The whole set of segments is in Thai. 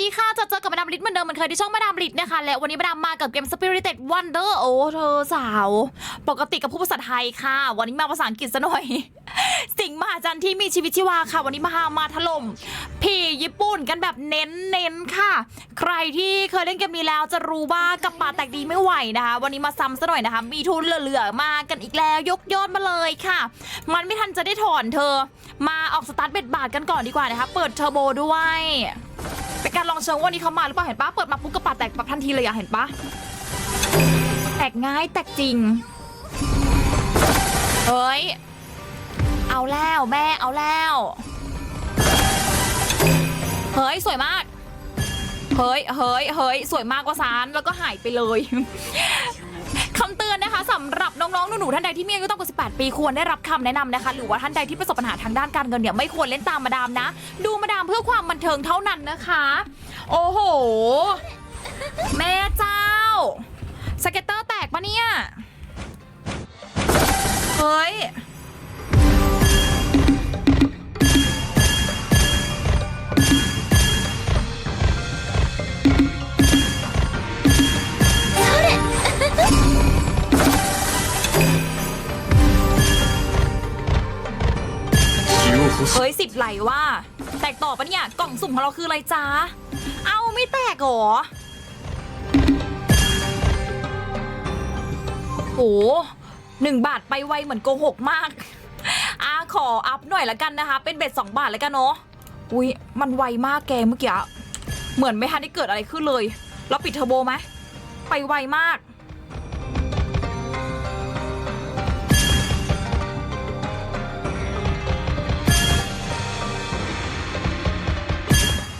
ดีค่ะจะเจอกับมาดามลิศเหมือนเดิมเหมือนเคยที่ช่องมาดามลิศนะคะ และวันนี้มาดามมากับเกม Spirited Wonder โอ้เธอสาว ปกติกับผู้ภาษาไทยค่ะ วันนี้มาภาษาอังกฤษซะหน่อย สิ่งมหัศจรรย์ที่มีชีวิตชีวาค่ะ วันนี้มาหามาถล่มผีญี่ปุ่นกันแบบเน้นเน้นค่ะ ใครที่เคยเล่นเกมนี้แล้วจะรู้ว่ากับป่าแตกดีไม่ไหวนะคะ วันนี้มาซ้ำซะหน่อยนะคะ มีทุนเหลือๆมากันอีกแล้วยกยอดมาเลยค่ะ มันไม่ทันจะได้ถอนเธอ มาออกสตาร์ทเบ็ดบาทกันก่อนดีกว่านะคะ เปิดเทอร์โบด้วย การลองเชิงว่าวันนี้เขามาหรือเปล่าเห็นปะเปิดมาปุ๊บกระป๋าแตกปับทันทีเลยอะเห็นปะแตกง่ายแตกจริงเฮ้ยเอาแล้วแม่เอาแล้วเฮ้ยสวยมากเฮ้ยเฮ้ยเฮ้ยสวยมากกว่าซานแล้วก็หายไปเลย อนนะคะสำหรับน้องๆหนูๆท่านใดที่มีอายุต่ำกว่า 18 ปีควรได้รับคำแนะนำนะคะ หรือว่าท่านใดที่ประสบปัญหาทางด้านการเงินเนี่ยไม่ควรเล่นตามมาดามนะ ดูมาดามเพื่อความบันเทิงเท่านั้นนะคะ โอ้โห เฮ้ยสิบไหลว่า แตกต่อปะเนี่ย กล่องสุ่มของเราคืออะไรจ้าเอาไม่แตกหรอโหหนึ่งบาทไปไวเหมือนโกหกมากอาขออัพหน่อยละกันนะคะ เป็นเบ็ดสองบาทแล้วกันเนาะอุ้ยมันไวมากแกเมื่อกี้เหมือนไม่ทันได้เกิดอะไรขึ้นเลย แล้วปิดเทอร์โบไหมไปไวมาก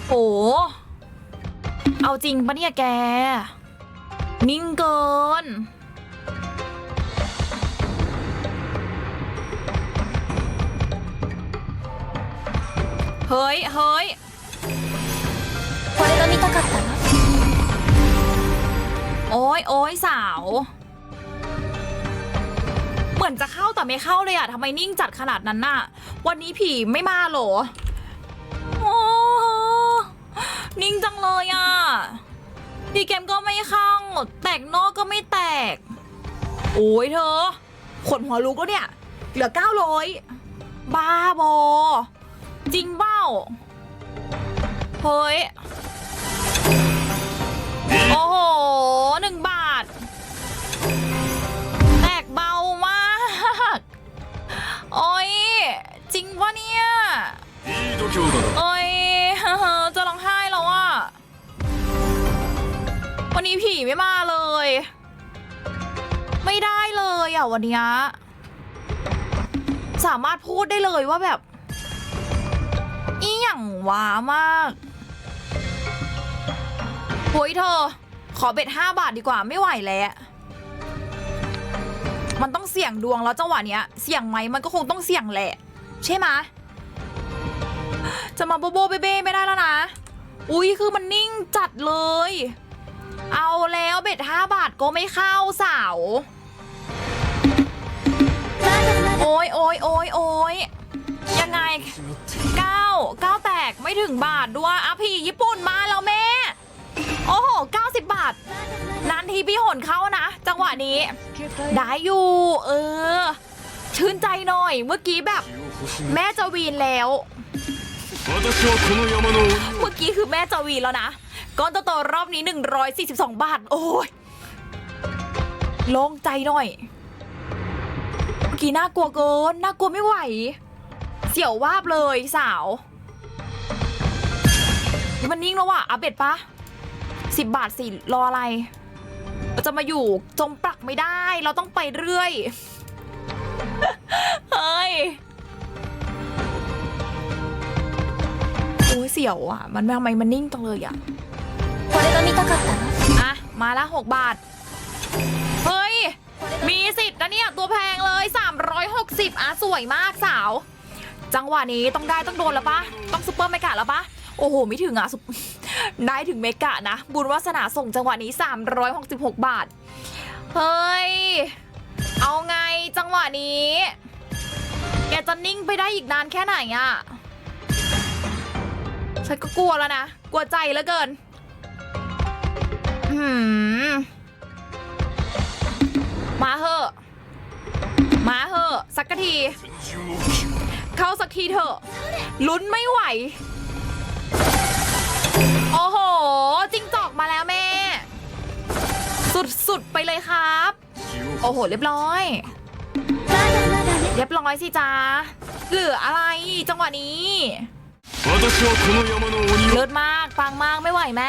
โอ้เอาจริงปะเนี่ยแก นิ่งเกิน เฮ้ย เฮ้ย これが見たかったの โอ้ยโอ้ยสาว เหมือนจะเข้าแต่ไม่เข้าเลยอะทำไมนิ่งจัดขนาดนั้นน่ะ วันนี้ผีไม่มาเหรอโอ้ นิ่งจังเลยอะดีเกมก็ไม่เข้างแตกนอกก็ไม่แตก โอ้ยเธอ ขนหัวลูกแล้วเนี่ย เหลือเก้าร้อยบ้าบอ จริงเบ้า เฮ้ย โอ้โหหนึ่งบาท แตกเบามาก โอ้ย จริงวะเนี่ย เออ นนี้ผีไม่มาเลย ไม่ได้เลยอะวันนี้สามารถพูดได้เลยว่าแบบ อีหยังว้ามากโฮ้ยเธอ ขอเบ็ดห้าบาทดีกว่าไม่ไหวแล้วมันต้องเสี่ยงดวงแล้วจังหวะเนี้ย เสี่ยงไหมมันก็คงต้องเสี่ยงแหละ ใช่ไหมจะมาโบโบเบเบ้ไม่ได้แล้วนะ อุ้ยคือมันนิ่งจัดเลย เอาแล้วเบ็ดห้าบาทก็ไม่เข้าสาวโอ้ยโอ้ยโอ้ยโอ้ยยังไงเก้าเก้าแตกไม่ถึงบาทด้วยอะพี่ญี่ปุ่นมาแล้วแม่ โอ้โหเก้าสิบบาทนานทีพี่หนเข้านะ จังหวะนี้ ได้อยู่ เออ ชื่นใจหน่อยเมื่อกี้แบบ แม่จวีนแล้ว เมื่อกี้คือแม่จวีนแล้วนะ ก้อนโตๆรอบนี้ 142 บาท โอ้ยโล่งใจหน่อย เมื่อกี้น่ากลัวเกินน่ากลัวไม่ไหว เสียววาบเลยสาว มันนิ่งแล้วว่ะอัปเดตปะสิบบาทสิรออะไรเราจะมาอยู่จมปลักไม่ได้ เราต้องไปเรื่อย เฮ้ยโอ้ยเสียวอะ มันทำไมมันนิ่งจังเลยอะ これが見たかったの อ่ะ มาละหกบาท เฮ้ย มีสิทธิ์นะเนี่ย ตัวแพงเลย 360 อ่ะ สวยมากสาว จังหวะนี้ต้องได้ต้องโดนแล้วปะต้องซุปเปอร์เมกะแล้วปะโอ้โห ไม่ถึงอ่ะซุป ได้ถึงเมกะนะ บุญวาสนาส่งจังหวะนี้ 366 บาท เฮ้ย เอาไงจังหวะนี้ แกจะนิ่งไปได้อีกนานแค่ไหนอ่ะ ฉันก็กลัวแล้วนะ กลัวใจเหลือเกิน หื มาเหอะ มาเหอะ สักที เข้าสักทีเถอะ ลุ้นไม่ไหว โอ้โห จิงจอกมาแล้วแม่ สุดๆ ไปเลยครับ โอ้โห เรียบร้อย เรียบร้อยสิจ้าเหลืออะไรจังหวะนี้ เลิศมากปังมากไม่ไหวแม่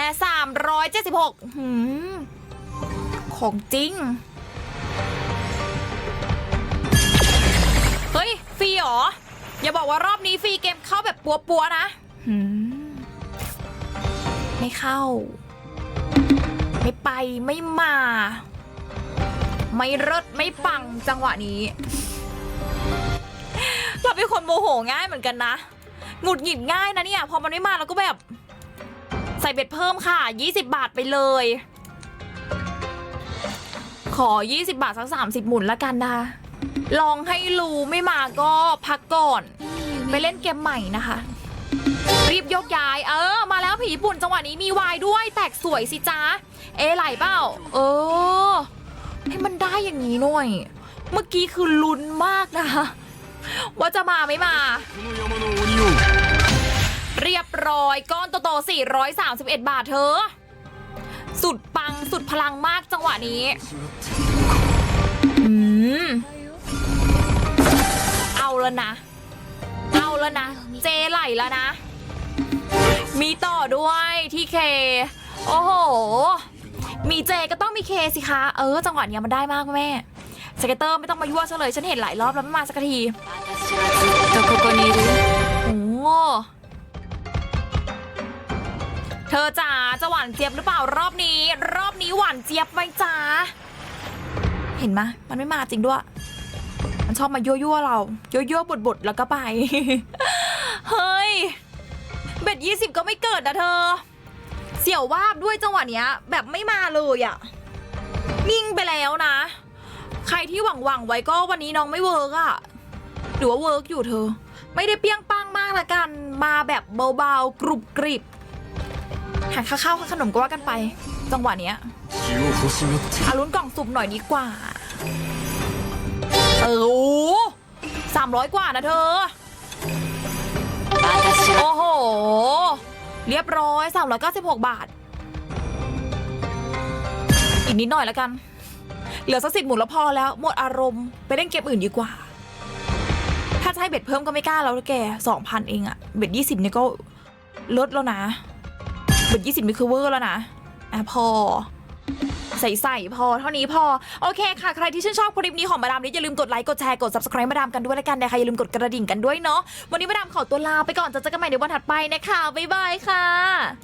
376หืมของจริง เฮ้ย ฟรีหรอ อย่าบอกว่ารอบนี้ฟรีเกมเข้าแบบปัวๆนะหืมไม่เข้า ไม่ไปไม่มา ไม่เลิศไม่ปังจังหวะนี้ เราเป็นคนโมโหง่ายเหมือนกันนะ หงุดหงิดง่ายนะเนี่ย พอมันไม่มาเราก็แบบ ใส่เบ็ดเพิ่มค่ะ 20 บาทไปเลย ขอ 20 บาทสัก30 หมุนละกันนะลองให้รู้ไม่มาก็พักก่อน ไปเล่นเกมใหม่นะคะ รีบยกย้าย เออ มาแล้วผีปุ่นจังหวะนี้มีวายด้วย แตกสวยสิจ้าเอไหลเปล่า เออ ให้มันได้อย่างนี้หน่อย เมื่อกี้คือลุ้นมากนะคะ ว่าจะมาไม่มา เรียบร้อยก้อนโตๆ431 บาทเธอ สุดปังสุดพลังมากจังหวะนี้อืมเอาแล้วนะ เอาแล้วนะ เจไหลแล้วนะ มีต่อด้วยที่เค โอ้โห มีเจก็ต้องมีเคสิคะ เออ จังหวะนี้มันได้มากแม่ สเก็ตเตอร์ไม่ต้องมายั่วซะเลย ฉันเห็นหลายรอบแล้วไม่มาสักทีโตโกอ้โหเธอจ๋าจะหวานเจี๊ยบหรือเปล่ารอบนี้ รอบนี้หวานเจี๊ยบไหมจ๋าเห็นไหมมันไม่มาจริงด้วย มันชอบมายั่วยั่วเรายั่วยั่วบดบดแล้วก็ไป เฮ้ย เบ็ดยี่สิบก็ไม่เกิดนะเธอ เสี่ยววาบด้วยจังหวะเนี้ย แบบไม่มาเลยอะนิ่งไปแล้วนะ ใครที่หวังหวังไว้ก็วันนี้น้องไม่เวิร์กอะหรือว่าเวิร์กอยู่เธอ ไม่ได้เปี้ยงปังมากละกัน มาแบบเบาๆกรุบกริบหาข้าวข้าวขนมก็ว่ากันไป จังหวะเนี้ยอาลุ้กล่องสุปหน่อยดีกว่า เออสามร้อยกว่านะเธอ โอ้โห เรียบร้อยสามร้อยเก้396 บาท อีกนิดหน่อยแล้วกัน ลือสักสิบหมุนแล้วพอแล้ว หมดอารมณ์ไปเล่นเกมอื่นดีกว่า ถ้าจะให้เบ็ดเพิ่มก็ไม่กล้าแล้วแกสองพันเองอะเบ็ดยี่สิบนี่ก็ลดแล้วนะ เบ็ดยี่สิบนี่คือเวอร์แล้วนะ อะพอใส่ๆพอเท่านี้พอ โอเคค่ะ ใครที่ชื่นชอบคลิปนี้ของมาดามลิศอย่าลืมกดไลค์ กดแชร์ กด subscribe มาดามกันด้วยแล้วกันนะคะอย่าลืมกดกระดิ่งกันด้วยเนาะวันนี้มาดามขอตัวลาไปก่อนจะเจอกันใหม่ในวันถัดไปนะคะบ๊ายบายค่ะ